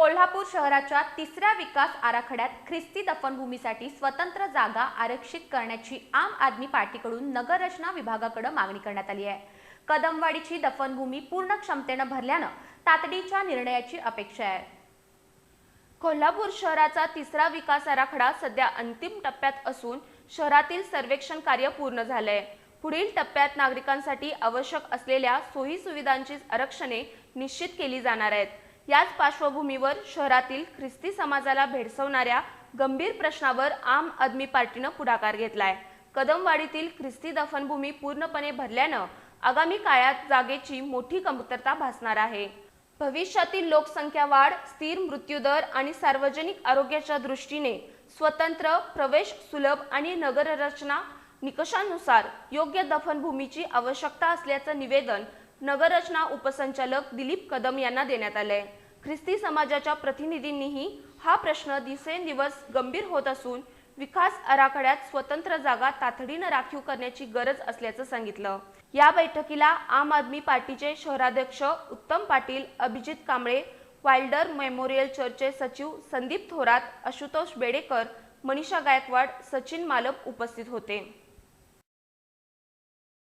कोल्हापूर शहराच्या तिसऱ्या विकास आराखड्यात ख्रिस्ती दफनभूमीसाठी स्वतंत्र जागा आरक्षित करण्याची आम आदमी पार्टीकडून नगररचना विभागाकडे मागणी करण्यात आली आहे. कदमवाडीची दफनभूमी पूर्ण क्षमतेनं भरल्यानं तातडीच्या निर्णयाची अपेक्षा आहे. कोल्हापूर शहराचा तिसरा विकास आराखडा सध्या अंतिम टप्प्यात असून शहरातील सर्वेक्षण कार्य पूर्ण झालंय. पुढील टप्प्यात नागरिकांसाठी आवश्यक असलेल्या सोयी सुविधांची आरक्षणे निश्चित केली जाणार आहेत. याच पार्श्वभूमीवर शहरातील ख्रिस्ती समाजाला भेडसवणाऱ्या गंभीर प्रश्नावर आम आदमी पार्टीनं पुढाकार घेतलाय. कदमवाडीतील ख्रिस्ती दफनभूमी पूर्णपणे भरल्यानं आगामी काळात जागेची मोठी कमतरता भासणार आहे. भविष्यातील लोकसंख्या वाढ स्थिर मृत्यूदर आणि सार्वजनिक आरोग्याच्या दृष्टीने स्वतंत्र प्रवेश सुलभ आणि नगररचना निकषानुसार योग्य दफनभूमीची आवश्यकता असल्याचं निवेदन नगररचना उपसंचालक दिलीप कदम यांना देण्यात आलंय. ख्रिस्ती समाजाच्या प्रतिनिधींनीही हा प्रश्न दिवसेंदिवस गंभीर होत असून विकास आराखड्यात स्वतंत्र जागा तातडीनं राखीव करण्याची गरज असल्याचं सांगितलं. या बैठकीला आम आदमी पार्टीचे शहराध्यक्ष उत्तम पाटील अभिजित कांबळे वाइल्डर मेमोरियल चर्चचे सचिव संदीप थोरात आशुतोष बेडेकर मनीषा गायकवाड सचिन मालप उपस्थित होते.